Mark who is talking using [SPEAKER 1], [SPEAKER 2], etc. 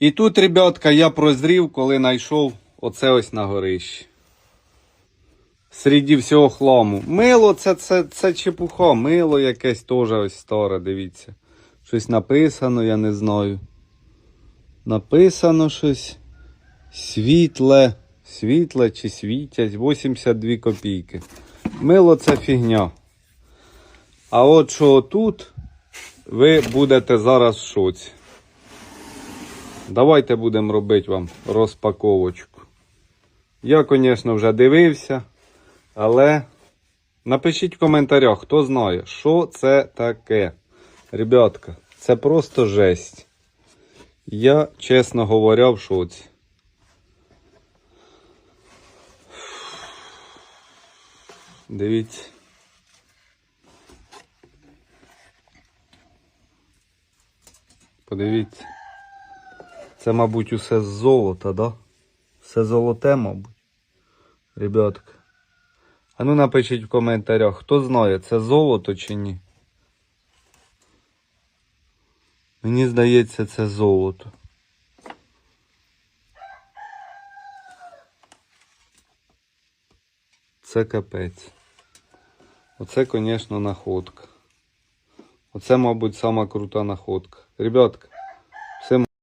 [SPEAKER 1] І тут, ребятка, я прозрів, коли знайшов оце ось на горищі. Середі всього хламу. Мило це, це, це чепуха, мило якесь теж ось старе, дивіться. Щось написано, я не знаю. Написано щось. Світле. Світле чи світять 82 копійки. Мило це фігня. А от що тут, ви будете зараз в шоці. Давайте будемо робити вам розпаковочку. Я, звісно, вже дивився, але напишіть в коментарях, хто знає, що це таке. Ребятка, це просто жесть. Я, чесно говоря, в шоці. Дивіться. Подивіться. Це, мабуть, усе з золота, да? Все золоте, мабуть. Ребятка. А ну напишіть в коментарях, хто знає, це золото чи ні. Мені здається, це золото. Це капець. Оце, звісно, находка. Оце, мабуть, сама крута находка. Ребятка,